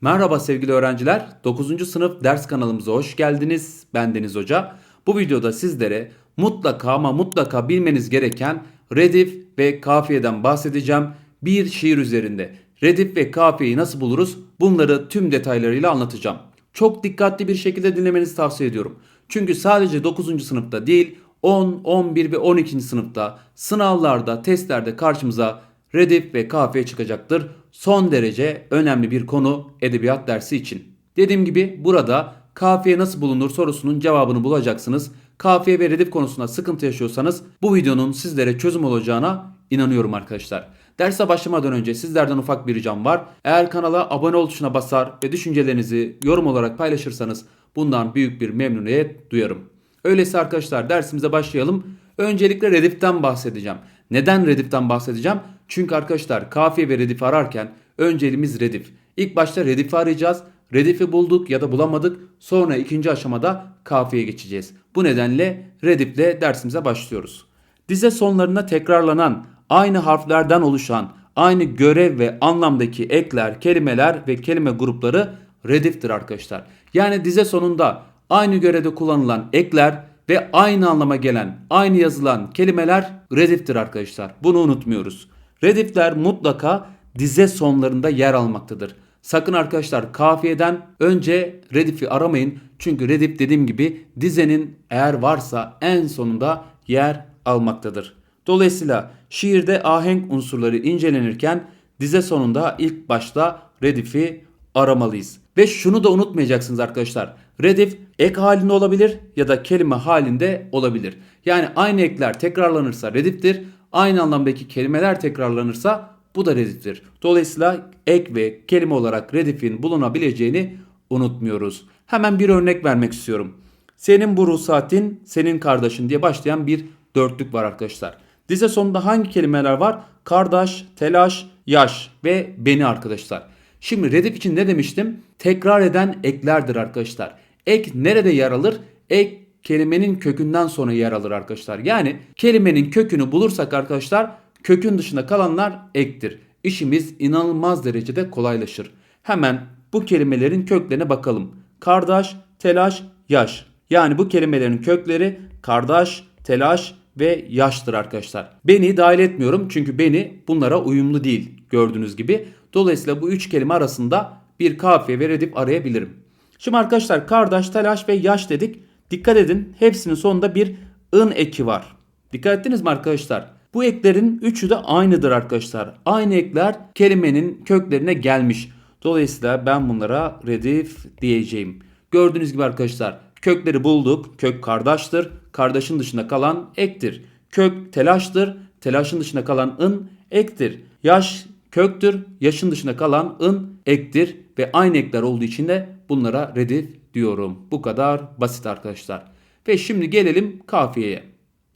Merhaba sevgili öğrenciler. 9. sınıf ders kanalımıza hoş geldiniz. Ben Deniz Hoca. Bu videoda sizlere mutlaka ama mutlaka bilmeniz gereken redif ve kafiyeden bahsedeceğim. Bir şiir üzerinde. Redif ve kafiyeyi nasıl buluruz? Bunları tüm detaylarıyla anlatacağım. Çok dikkatli bir şekilde dinlemenizi tavsiye ediyorum. Çünkü sadece 9. sınıfta değil 10, 11 ve 12. sınıfta sınavlarda, testlerde karşımıza redif ve kafiye çıkacaktır. Son derece önemli bir konu edebiyat dersi için. Dediğim gibi burada kafiye nasıl bulunur sorusunun cevabını bulacaksınız. Kafiye ve redif konusunda sıkıntı yaşıyorsanız bu videonun sizlere çözüm olacağına inanıyorum arkadaşlar. Derse başlamadan önce sizlerden ufak bir ricam var. Eğer kanala abone ol tuşuna basar ve düşüncelerinizi yorum olarak paylaşırsanız bundan büyük bir memnuniyet duyarım. Öyleyse arkadaşlar dersimize başlayalım. Öncelikle rediften bahsedeceğim. Neden rediften bahsedeceğim? Çünkü arkadaşlar kafiye ve redif ararken önceliğimiz redif. İlk başta redifi arayacağız. Redifi bulduk ya da bulamadık. Sonra ikinci aşamada kafiye geçeceğiz. Bu nedenle redifle dersimize başlıyoruz. Dize sonlarına tekrarlanan, aynı harflerden oluşan, aynı görev ve anlamdaki ekler, kelimeler ve kelime grupları rediftir arkadaşlar. Yani dize sonunda aynı görevde kullanılan ekler ve aynı anlama gelen, aynı yazılan kelimeler rediftir arkadaşlar. Bunu unutmuyoruz. Redifler mutlaka dize sonlarında yer almaktadır. Sakın arkadaşlar kafiyeden önce redifi aramayın. Çünkü redif dediğim gibi dizenin eğer varsa en sonunda yer almaktadır. Dolayısıyla şiirde ahenk unsurları incelenirken dize sonunda ilk başta redifi aramalıyız. Ve şunu da unutmayacaksınız arkadaşlar. Redif ek halinde olabilir ya da kelime halinde olabilir. Yani aynı ekler tekrarlanırsa rediftir. Aynı anlamdaki kelimeler tekrarlanırsa bu da rediftir. Dolayısıyla ek ve kelime olarak redifin bulunabileceğini unutmuyoruz. Hemen bir örnek vermek istiyorum. Senin bu ruhsatin senin kardeşin diye başlayan bir dörtlük var arkadaşlar. Dize sonunda hangi kelimeler var? Kardeş, telaş, yaş ve beni arkadaşlar. Şimdi redif için ne demiştim? Tekrar eden eklerdir arkadaşlar. Ek nerede yer alır? Ek kelimenin kökünden sonra yer alır arkadaşlar. Yani kelimenin kökünü bulursak arkadaşlar kökün dışında kalanlar ektir. İşimiz inanılmaz derecede kolaylaşır. Hemen bu kelimelerin köklerine bakalım. Kardeş, telaş, yaş. Yani bu kelimelerin kökleri kardeş, telaş ve yaştır arkadaşlar. Beni dahil etmiyorum çünkü beni bunlara uyumlu değil gördüğünüz gibi. Dolayısıyla bu üç kelime arasında bir kafiye ve redif arayabilirim. Şimdi arkadaşlar kardeş, telaş ve yaş dedik. Dikkat edin hepsinin sonunda bir ın eki var. Dikkat ettiniz mi arkadaşlar? Bu eklerin üçü de aynıdır arkadaşlar. Aynı ekler kelimenin köklerine gelmiş. Dolayısıyla ben bunlara redif diyeceğim. Gördüğünüz gibi arkadaşlar kökleri bulduk. Kök kardeştir. Kardeşin dışında kalan ektir. Kök telaştır. Telaşın dışında kalan ın ektir. Yaş köktür. Yaşın dışında kalan ın ektir. Ve aynı ekler olduğu için de bunlara redif diyorum. Bu kadar basit arkadaşlar. Ve şimdi gelelim kafiyeye.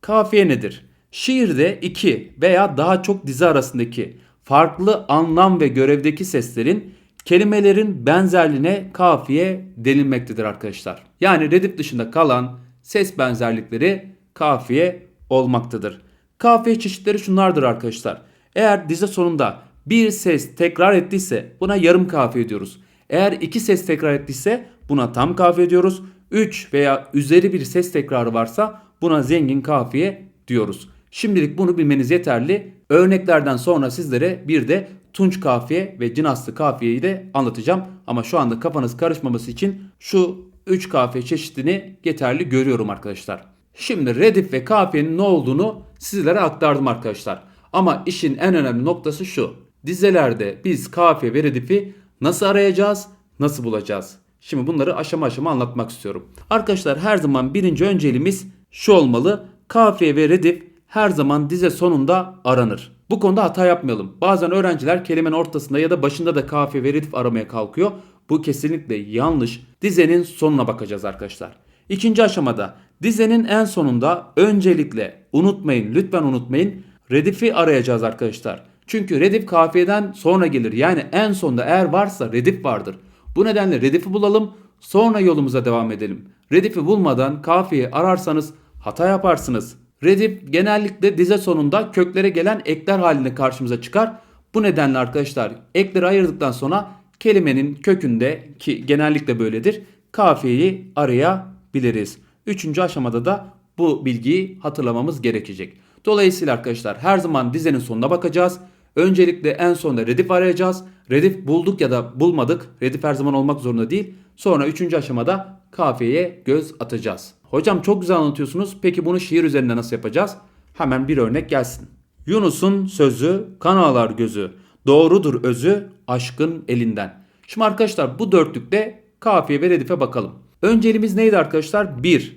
Kafiye nedir? Şiirde iki veya daha çok dizi arasındaki farklı anlam ve görevdeki seslerin kelimelerin benzerliğine kafiye denilmektedir arkadaşlar. Yani redif dışında kalan ses benzerlikleri kafiye olmaktadır. Kafiye çeşitleri şunlardır arkadaşlar. Eğer dize sonunda bir ses tekrar ettiyse buna yarım kafiye diyoruz. Eğer iki ses tekrar ettiyse buna tam kafiye diyoruz. 3 veya üzeri bir ses tekrarı varsa buna zengin kafiye diyoruz. Şimdilik bunu bilmeniz yeterli. Örneklerden sonra sizlere bir de tunç kafiye ve cinaslı kafiyeyi de anlatacağım. Ama şu anda kafanız karışmaması için şu 3 kafiye çeşidini yeterli görüyorum arkadaşlar. Şimdi redif ve kafiyenin ne olduğunu sizlere aktardım arkadaşlar. Ama işin en önemli noktası şu. Dizelerde biz kafiye ve redifi nasıl arayacağız, nasıl bulacağız? Şimdi bunları aşama aşama anlatmak istiyorum. Arkadaşlar her zaman birinci önceliğimiz şu olmalı. Kafiye ve redif her zaman dize sonunda aranır. Bu konuda hata yapmayalım. Bazen öğrenciler kelimenin ortasında ya da başında da kafiye ve redif aramaya kalkıyor. Bu kesinlikle yanlış. Dizenin sonuna bakacağız arkadaşlar. İkinci aşamada dizenin en sonunda öncelikle unutmayın lütfen unutmayın redifi arayacağız arkadaşlar. Çünkü redif kafiyeden sonra gelir. Yani en sonda eğer varsa redif vardır. Bu nedenle redifi bulalım sonra yolumuza devam edelim. Redifi bulmadan kafiye ararsanız hata yaparsınız. Redif genellikle dize sonunda köklere gelen ekler halinde karşımıza çıkar. Bu nedenle arkadaşlar ekleri ayırdıktan sonra kelimenin kökünde ki genellikle böyledir kafiyeyi arayabiliriz. Üçüncü aşamada da bu bilgiyi hatırlamamız gerekecek. Dolayısıyla arkadaşlar her zaman dizenin sonuna bakacağız. Öncelikle en sonda redif arayacağız. Redif bulduk ya da bulmadık. Redif her zaman olmak zorunda değil. Sonra üçüncü aşamada kafiyeye göz atacağız. Hocam çok güzel anlatıyorsunuz. Peki bunu şiir üzerinde nasıl yapacağız? Hemen bir örnek gelsin. Yunus'un sözü kan ağlar gözü. Doğrudur özü aşkın elinden. Şimdi arkadaşlar bu dörtlükte kafiye ve redife bakalım. Önceliğimiz neydi arkadaşlar? 1.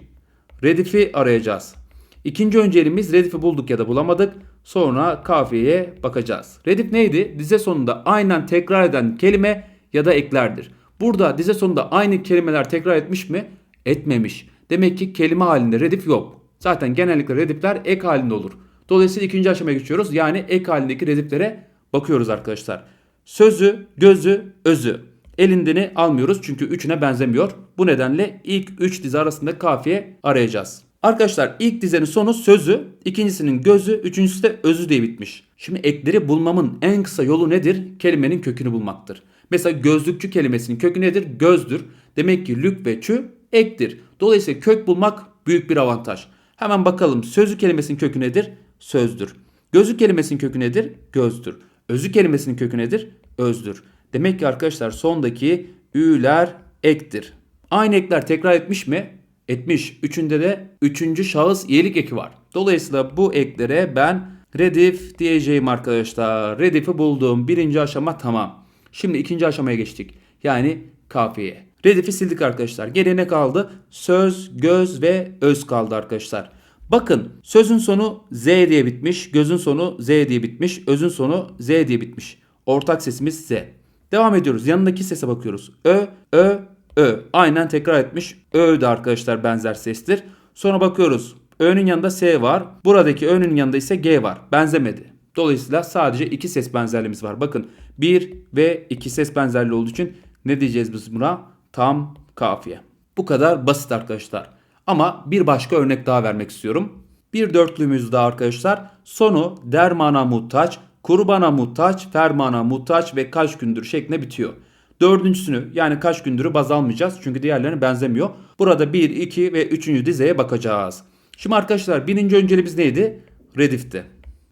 Redifi arayacağız. İkinci önceliğimiz redifi bulduk ya da bulamadık. Sonra kafiyeye bakacağız. Redif neydi? Dize sonunda aynen tekrar eden kelime ya da eklerdir. Burada dize sonunda aynı kelimeler tekrar etmiş mi? Etmemiş. Demek ki kelime halinde redif yok. Zaten genellikle redifler ek halinde olur. Dolayısıyla ikinci aşamaya geçiyoruz. Yani ek halindeki rediflere bakıyoruz arkadaşlar. Sözü, gözü, özü. Elindeni almıyoruz çünkü üçüne benzemiyor. Bu nedenle ilk üç dizi arasında kafiye arayacağız. Arkadaşlar ilk dizenin sonu sözü, ikincisinin gözü, üçüncüsü de özü diye bitmiş. Şimdi ekleri bulmamın en kısa yolu nedir? Kelimenin kökünü bulmaktır. Mesela gözlükçü kelimesinin kökü nedir? Gözdür. Demek ki lük ve çü ektir. Dolayısıyla kök bulmak büyük bir avantaj. Hemen bakalım sözü kelimesinin kökü nedir? Sözdür. Gözü kelimesinin kökü nedir? Gözdür. Özü kelimesinin kökü nedir? Özdür. Demek ki arkadaşlar sondaki ü'ler ektir. Aynı ekler tekrar etmiş mi? Etmiş. Üçünde de üçüncü şahıs iyilik eki var. Dolayısıyla bu eklere ben redif diyeceğim arkadaşlar. Redifi buldum. Birinci aşama tamam. Şimdi ikinci aşamaya geçtik. Yani kafiye. Redifi sildik arkadaşlar. Geriye ne kaldı? Söz, göz ve öz kaldı arkadaşlar. Bakın sözün sonu Z diye bitmiş. Gözün sonu Z diye bitmiş. Özün sonu Z diye bitmiş. Ortak sesimiz Z. Devam ediyoruz. Yanındaki sese bakıyoruz. Ö, ö, ö. Aynen tekrar etmiş. Ö de arkadaşlar benzer sestir. Sonra bakıyoruz. Ö'nün yanında S var. Buradaki Ö'nün yanında ise G var. Benzemedi. Dolayısıyla sadece iki ses benzerliğimiz var. Bakın bir ve iki ses benzerliği olduğu için ne diyeceğiz biz buna? Tam kafiye. Bu kadar basit arkadaşlar. Ama bir başka örnek daha vermek istiyorum. Bir dörtlümüz daha arkadaşlar. Sonu dermana muhtaç, kurbana muhtaç, fermana muhtaç ve kaç gündür şeklinde bitiyor. Dördüncüsünü yani kaç gündürü baz almayacağız çünkü diğerlerine benzemiyor. Burada 1, 2 ve 3. dizeye bakacağız. Şimdi arkadaşlar birinci önceliğimiz neydi? Redif'ti.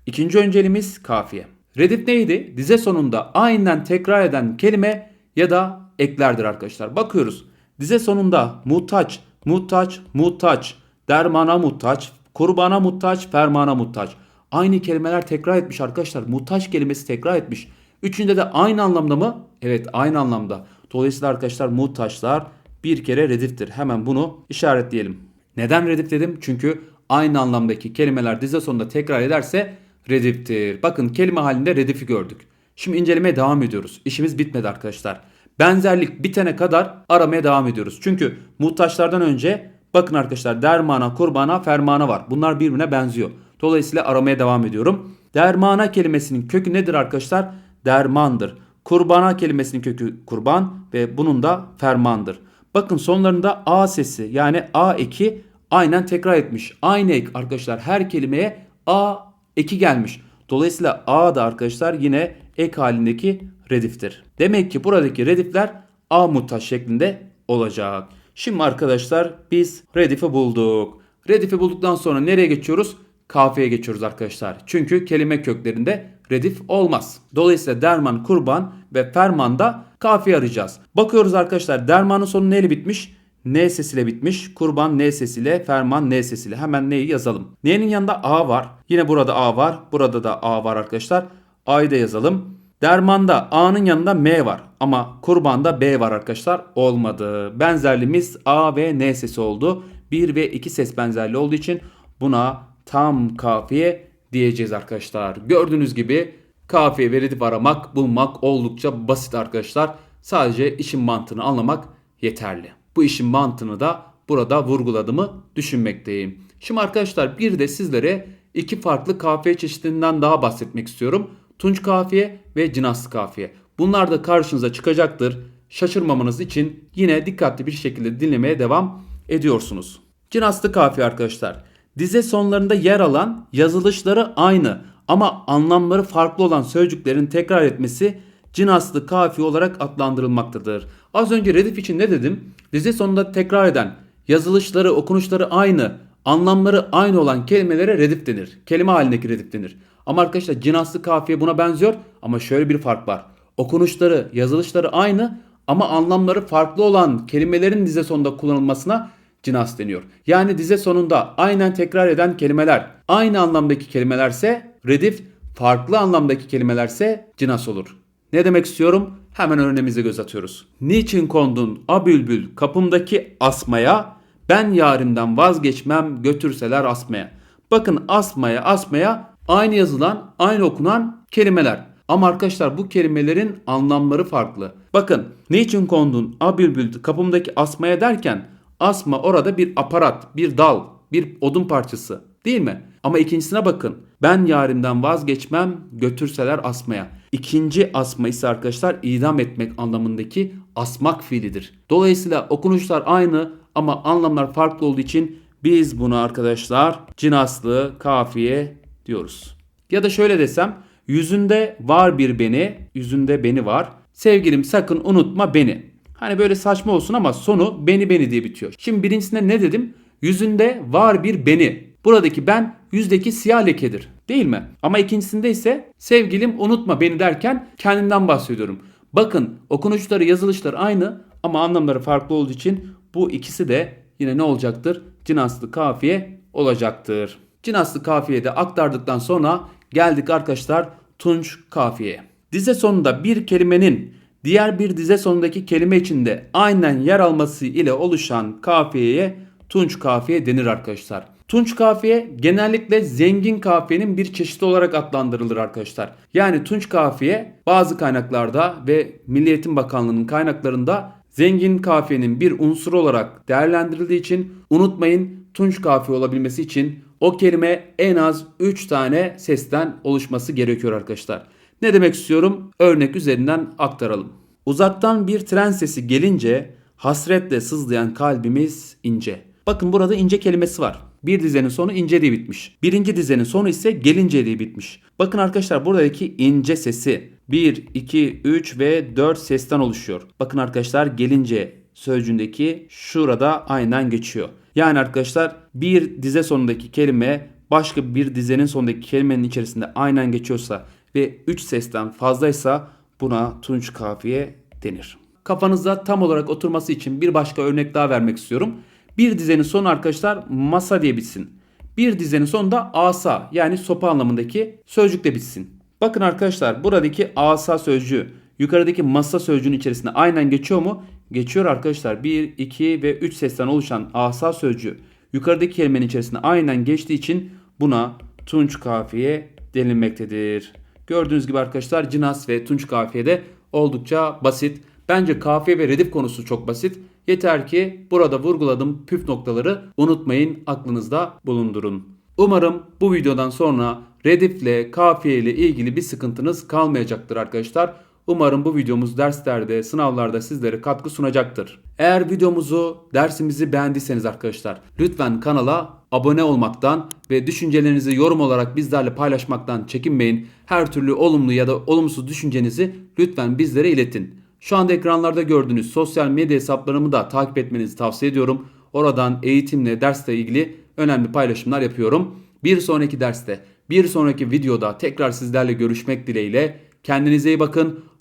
İkinci önceliğimiz kafiye. Redif neydi? Dize sonunda aynen tekrar eden kelime ya da eklerdir arkadaşlar. Bakıyoruz. Dize sonunda muhtaç, muhtaç, muhtaç, dermana muhtaç, kurbana muhtaç, fermana muhtaç. Aynı kelimeler tekrar etmiş arkadaşlar. Muhtaç kelimesi tekrar etmiş. Üçünde de aynı anlamda mı? Evet aynı anlamda. Dolayısıyla arkadaşlar muhtaçlar bir kere rediftir. Hemen bunu işaretleyelim. Neden redif dedim? Çünkü aynı anlamdaki kelimeler dize sonunda tekrar ederse rediftir. Bakın kelime halinde redifi gördük. Şimdi incelemeye devam ediyoruz. İşimiz bitmedi arkadaşlar. Benzerlik bitene kadar aramaya devam ediyoruz. Çünkü muhtaçlardan önce bakın arkadaşlar dermana, kurbana, fermana var. Bunlar birbirine benziyor. Dolayısıyla aramaya devam ediyorum. Dermana kelimesinin kökü nedir arkadaşlar? Dermandır. Kurbana kelimesinin kökü kurban ve bunun da fermandır. Bakın sonlarında A sesi yani A eki aynen tekrar etmiş. Aynı ek arkadaşlar her kelimeye A eki gelmiş. Dolayısıyla A da arkadaşlar yine ek halindeki rediftir. Demek ki buradaki redifler A muhtaç şeklinde olacak. Şimdi arkadaşlar biz redifi bulduk. Redifi bulduktan sonra nereye geçiyoruz? Kafiyeye geçiyoruz arkadaşlar. Çünkü kelime köklerinde redif olmaz. Dolayısıyla derman, kurban ve fermanda kafiye arayacağız. Bakıyoruz arkadaşlar dermanın sonu neyle bitmiş? N sesiyle bitmiş. Kurban N sesiyle, ferman N sesiyle. Hemen N'yi yazalım. N'nin yanında A var. Yine burada A var. Burada da A var arkadaşlar. A'yı da yazalım. Dermanda A'nın yanında M var. Ama kurbanda B var arkadaşlar. Olmadı. Benzerliğimiz A ve N sesi oldu. 1 ve 2 ses benzerliği olduğu için buna tam kafiye diyeceğiz arkadaşlar. Gördüğünüz gibi kafiye ve aramak, bulmak oldukça basit arkadaşlar. Sadece işin mantığını anlamak yeterli. Bu işin mantığını da burada vurguladığımı düşünmekteyim. Şimdi arkadaşlar bir de sizlere iki farklı kafiye çeşidinden daha bahsetmek istiyorum. Tunç kafiye ve cinaslı kafiye. Bunlar da karşınıza çıkacaktır. Şaşırmamanız için yine dikkatli bir şekilde dinlemeye devam ediyorsunuz. Cinaslı kafiye arkadaşlar. Dize sonlarında yer alan yazılışları aynı ama anlamları farklı olan sözcüklerin tekrar etmesi cinaslı kafiye olarak adlandırılmaktadır. Az önce redif için ne dedim? Dize sonunda tekrar eden, yazılışları, okunuşları aynı, anlamları aynı olan kelimelere redif denir. Kelime halindeki redif denir. Ama arkadaşlar cinaslı kafiye buna benziyor ama şöyle bir fark var. Okunuşları, yazılışları aynı ama anlamları farklı olan kelimelerin dize sonunda kullanılmasına cinas deniyor. Yani dize sonunda aynen tekrar eden kelimeler aynı anlamdaki kelimelerse redif, farklı anlamdaki kelimelerse cinas olur. Ne demek istiyorum? Hemen örneğimize göz atıyoruz. Niçin kondun a bülbül kapımdaki asmaya ben yarimden vazgeçmem götürseler asmaya. Bakın asmaya asmaya aynı yazılan aynı okunan kelimeler. Ama arkadaşlar bu kelimelerin anlamları farklı. Bakın niçin kondun a bülbül kapımdaki asmaya derken asma orada bir aparat, bir dal, bir odun parçası değil mi? Ama ikincisine bakın. Ben yarimden vazgeçmem götürseler asmaya. İkinci asma ise arkadaşlar idam etmek anlamındaki asmak fiilidir. Dolayısıyla okunuşlar aynı ama anlamlar farklı olduğu için biz buna arkadaşlar cinaslı kafiye diyoruz. Ya da şöyle desem yüzünde var bir beni, yüzünde beni var. Sevgilim sakın unutma beni. Hani böyle saçma olsun ama sonu beni beni diye bitiyor. Şimdi birincisinde ne dedim? Yüzünde var bir beni. Buradaki ben yüzdeki siyah lekedir. Değil mi? Ama ikincisinde ise sevgilim unutma beni derken kendimden bahsediyorum. Bakın okunuşları yazılışları aynı ama anlamları farklı olduğu için bu ikisi de yine ne olacaktır? Cinaslı kafiye olacaktır. Cinaslı kafiye de aktardıktan sonra geldik arkadaşlar tunç kafiyeye. Dize sonunda bir kelimenin diğer bir dize sonundaki kelime içinde aynen yer alması ile oluşan kafiyeye tunç kafiye denir arkadaşlar. Tunç kafiye genellikle zengin kafiyenin bir çeşidi olarak adlandırılır arkadaşlar. Yani tunç kafiye bazı kaynaklarda ve Milli Eğitim Bakanlığı'nın kaynaklarında zengin kafiyenin bir unsuru olarak değerlendirildiği için unutmayın tunç kafiye olabilmesi için o kelime en az 3 tane sesten oluşması gerekiyor arkadaşlar. Ne demek istiyorum? Örnek üzerinden aktaralım. Uzaktan bir tren sesi gelince hasretle sızlayan kalbimiz ince. Bakın burada ince kelimesi var. Bir dizenin sonu ince diye bitmiş. Birinci dizenin sonu ise gelince diye bitmiş. Bakın arkadaşlar buradaki ince sesi 1, 2, 3 ve 4 sesten oluşuyor. Bakın arkadaşlar gelince sözcüğündeki şurada aynen geçiyor. Yani arkadaşlar bir dize sonundaki kelime başka bir dizenin sonundaki kelimenin içerisinde aynen geçiyorsa ve 3 sesten fazlaysa buna tunç kafiye denir. Kafanızda tam olarak oturması için bir başka örnek daha vermek istiyorum. Bir dizenin sonu arkadaşlar masa diye bitsin. Bir dizenin sonunda asa yani sopa anlamındaki sözcükle bitsin. Bakın arkadaşlar buradaki asa sözcüğü yukarıdaki masa sözcüğünün içerisinde aynen geçiyor mu? Geçiyor arkadaşlar. 1, 2 ve 3 sesten oluşan asa sözcüğü yukarıdaki kelimenin içerisinde aynen geçtiği için buna tunç kafiye denilmektedir. Gördüğünüz gibi arkadaşlar cinas ve tunç kafiye de oldukça basit. Bence kafiye ve redif konusu çok basit. Yeter ki burada vurguladığım püf noktaları unutmayın aklınızda bulundurun. Umarım bu videodan sonra redifle kafiye ile ilgili bir sıkıntınız kalmayacaktır arkadaşlar. Umarım bu videomuz derslerde, sınavlarda sizlere katkı sunacaktır. Eğer videomuzu, dersimizi beğendiyseniz arkadaşlar lütfen kanala abone olmaktan ve düşüncelerinizi yorum olarak bizlerle paylaşmaktan çekinmeyin. Her türlü olumlu ya da olumsuz düşüncenizi lütfen bizlere iletin. Şu anda ekranlarda gördüğünüz sosyal medya hesaplarımı da takip etmenizi tavsiye ediyorum. Oradan eğitimle, dersle ilgili önemli paylaşımlar yapıyorum. Bir sonraki derste, bir sonraki videoda tekrar sizlerle görüşmek dileğiyle. Kendinize iyi bakın,